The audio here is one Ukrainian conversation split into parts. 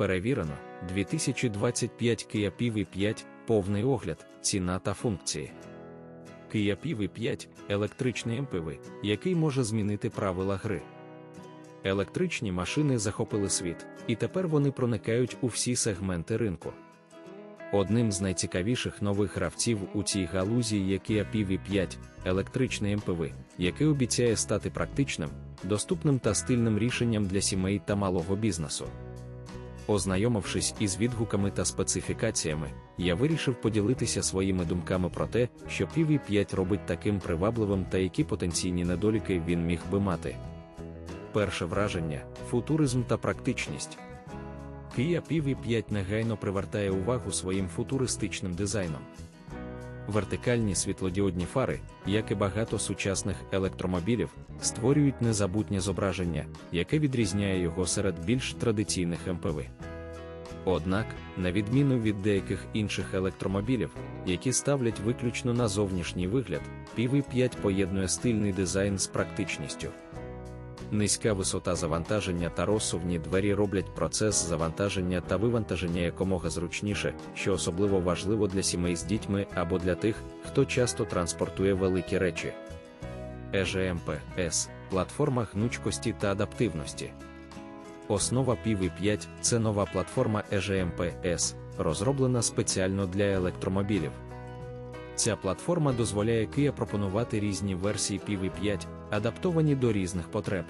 Перевірено 2025 Kia PV5, повний огляд, ціна та функції. Kia PV5 електричний МПВ, який може змінити правила гри. Електричні машини захопили світ, і тепер вони проникають у всі сегменти ринку. Одним з найцікавіших нових гравців у цій галузі є Kia PV5, електричний МПВ, який обіцяє стати практичним, доступним та стильним рішенням для сімей та малого бізнесу. Ознайомившись із відгуками та специфікаціями, я вирішив поділитися своїми думками про те, що PV5 робить таким привабливим та які потенційні недоліки він міг би мати. Перше враження футуризм та практичність. Kia PV5 негайно привертає увагу своїм футуристичним дизайном. Вертикальні світлодіодні фари, як і багато сучасних електромобілів, створюють незабутнє зображення, яке відрізняє його серед більш традиційних МПВ. Однак, на відміну від деяких інших електромобілів, які ставлять виключно на зовнішній вигляд, PV5 поєднує стильний дизайн з практичністю. Низька висота завантаження та розсувні двері роблять процес завантаження та вивантаження якомога зручніше, що особливо важливо для сімей з дітьми або для тих, хто часто транспортує великі речі. EGMPS – платформа гнучкості та адаптивності. Основа PV5 це нова платформа EGMPS, розроблена спеціально для електромобілів. Ця платформа дозволяє Kia пропонувати різні версії PV5, адаптовані до різних потреб.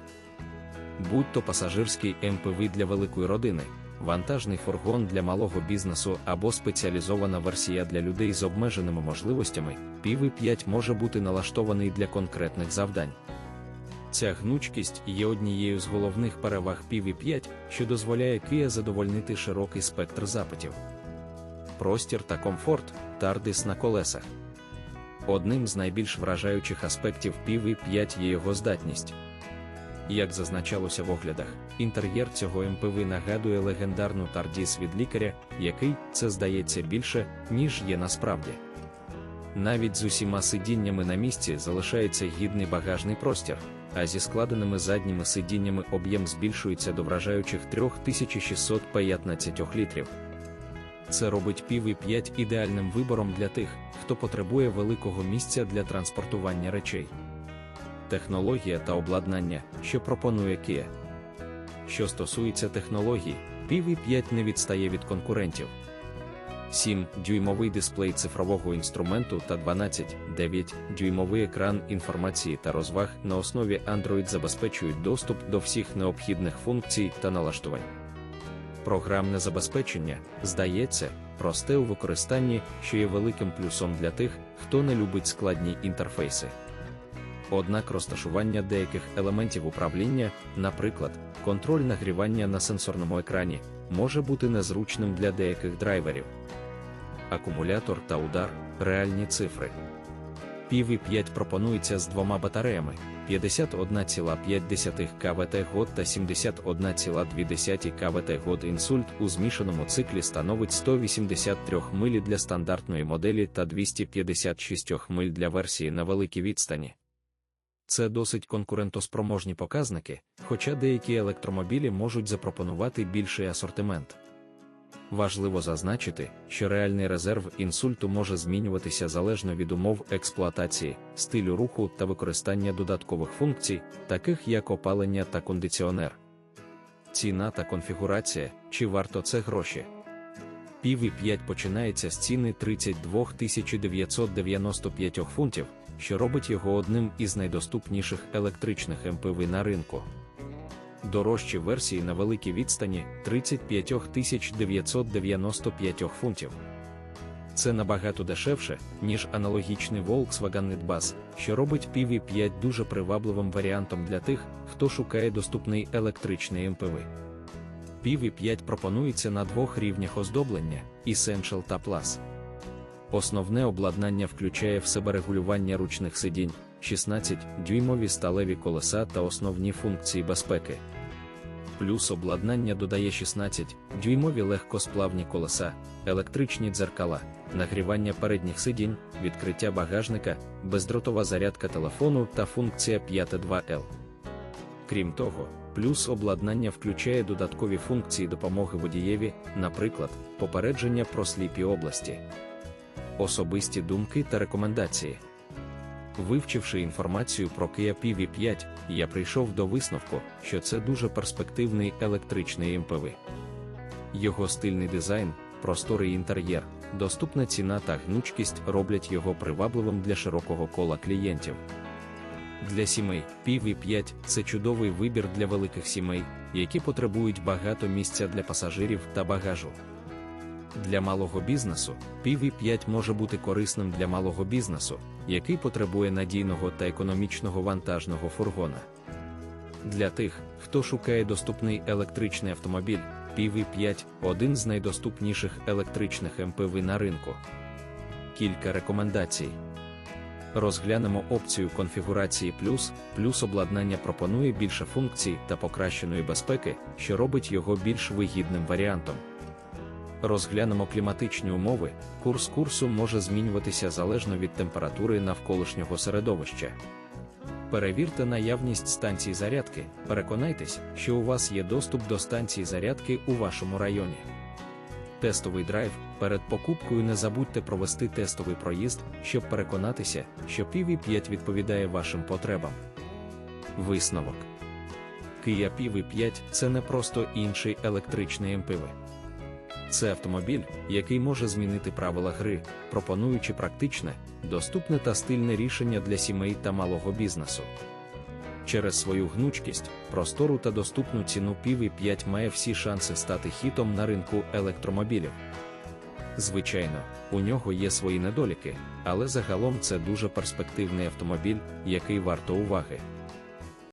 Будь-то пасажирський МПВ для великої родини, вантажний фургон для малого бізнесу або спеціалізована версія для людей з обмеженими можливостями, PV5 може бути налаштований для конкретних завдань. Ця гнучкість є однією з головних переваг PV5, що дозволяє Kia задовольнити широкий спектр запитів. Простір та комфорт тардис на колесах. Одним з найбільш вражаючих аспектів PV5 є його здатність. Як зазначалося в оглядах, інтер'єр цього МПВ нагадує легендарну тардіс від лікаря, який це здається більше, ніж є насправді. Навіть з усіма сидіннями на місці залишається гідний багажний простір, а зі складеними задніми сидіннями об'єм збільшується до вражаючих 3615 літрів. Це робить PV5 ідеальним вибором для тих, хто потребує великого місця для транспортування речей. Технологія та обладнання, що пропонує Kia. Що стосується технологій, PV5 не відстає від конкурентів. 7-дюймовий дисплей цифрового інструменту та 12-9-дюймовий екран інформації та розваг на основі Android забезпечують доступ до всіх необхідних функцій та налаштувань. Програмне забезпечення, здається, просте у використанні, що є великим плюсом для тих, хто не любить складні інтерфейси. Однак розташування деяких елементів управління, наприклад, контроль нагрівання на сенсорному екрані, може бути незручним для деяких драйверів. Акумулятор та удар реальні цифри. PV5 пропонується з двома батареями 51,5 КВт год та 71,2 КВт год інсульт у змішаному циклі становить 183 милі для стандартної моделі та 256 миль для версії на великій відстані. Це досить конкурентоспроможні показники, хоча деякі електромобілі можуть запропонувати більший асортимент. Важливо зазначити, що реальний резерв інсульту може змінюватися залежно від умов експлуатації, стилю руху та використання додаткових функцій, таких як опалення та кондиціонер. Ціна та конфігурація, чи варто це гроші. PV5 починається з ціни 32 995 фунтів, що робить його одним із найдоступніших електричних МПВ на ринку. Дорожчі версії на великій відстані 35 995 фунтів. Це набагато дешевше, ніж аналогічний Volkswagen Nidbus, що робить PV5 дуже привабливим варіантом для тих, хто шукає доступний електричний МПВ. PV5 пропонується на двох рівнях оздоблення Essential та Plus. Основне обладнання включає в себе регулювання ручних сидінь, 16-дюймові сталеві колеса та основні функції безпеки. Плюс обладнання додає 16-дюймові легкосплавні колеса, електричні дзеркала, нагрівання передніх сидінь, відкриття багажника, бездротова зарядка телефону та функція 5.2L. Крім того, Плюс обладнання включає додаткові функції допомоги водієві, наприклад, попередження про сліпі області, особисті думки та рекомендації. Вивчивши інформацію про Kia PV5, я прийшов до висновку, що це дуже перспективний електричний МПВ. Його стильний дизайн, просторий інтер'єр, доступна ціна та гнучкість роблять його привабливим для широкого кола клієнтів. Для сімей PV5 це чудовий вибір для великих сімей, які потребують багато місця для пасажирів та багажу. Для малого бізнесу PV5 може бути корисним для малого бізнесу, який потребує надійного та економічного вантажного фургона. Для тих, хто шукає доступний електричний автомобіль, PV5 один з найдоступніших електричних МПВ на ринку. Кілька рекомендацій. Розглянемо опцію конфігурації плюс, плюс обладнання пропонує більше функцій та покращеної безпеки, що робить його більш вигідним варіантом. Розглянемо кліматичні умови, курс курсу може змінюватися залежно від температури навколишнього середовища. Перевірте наявність станцій зарядки, переконайтесь, що у вас є доступ до станцій зарядки у вашому районі. Тестовий драйв. Перед покупкою не забудьте провести тестовий проїзд, щоб переконатися, що PV5 відповідає вашим потребам. Висновок Kia PV5 це не просто інший електричний МПВ. Це автомобіль, який може змінити правила гри, пропонуючи практичне, доступне та стильне рішення для сімей та малого бізнесу. Через свою гнучкість, простору та доступну ціну PV5 має всі шанси стати хітом на ринку електромобілів. Звичайно, у нього є свої недоліки, але загалом це дуже перспективний автомобіль, який варто уваги.